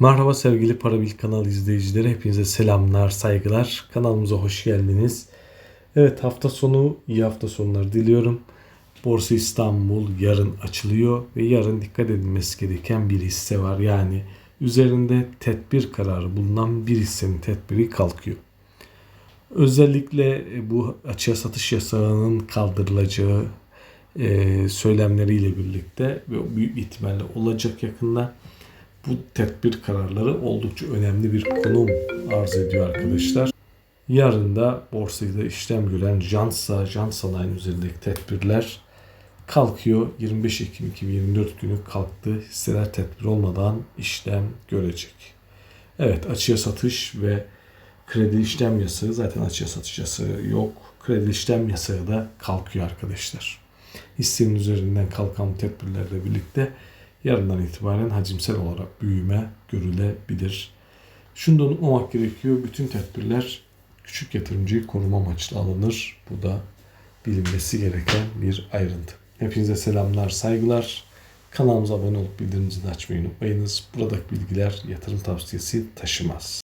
Merhaba sevgili Parabil kanal izleyicileri. Hepinize selamlar, saygılar. Kanalımıza hoş geldiniz. Evet hafta sonu iyi hafta sonları diliyorum. Borsa İstanbul yarın açılıyor ve yarın dikkat edilmesi gereken bir hisse var. Yani üzerinde tedbir kararı bulunan bir hissenin tedbiri kalkıyor. Özellikle bu açığa satış yasağının kaldırılacağı e, söylemleriyle birlikte ve büyük ihtimalle olacak yakında bu tedbir kararları oldukça önemli bir konum arz ediyor arkadaşlar. Yarın da borsada işlem gören Jansa, Jan Sanayi'nin üzerindeki tedbirler kalkıyor. 25 Ekim 2024 günü kalktı. Hisseler tedbir olmadan işlem görecek. Evet açığa satış ve kredi işlem yasağı zaten açığa satış yasağı yok. Kredi işlem yasağı da kalkıyor arkadaşlar. Hissenin üzerinden kalkan tedbirlerle birlikte yarından itibaren hacimsel olarak büyüme görülebilir. Şundan unutmamak gerekiyor. Bütün tedbirler küçük yatırımcıyı koruma amaçlı alınır. Bu da bilinmesi gereken bir ayrıntı. Hepinize selamlar, saygılar. Kanalımıza abone olup bildirim zilini açmayı unutmayınız. Buradaki bilgiler yatırım tavsiyesi taşımaz.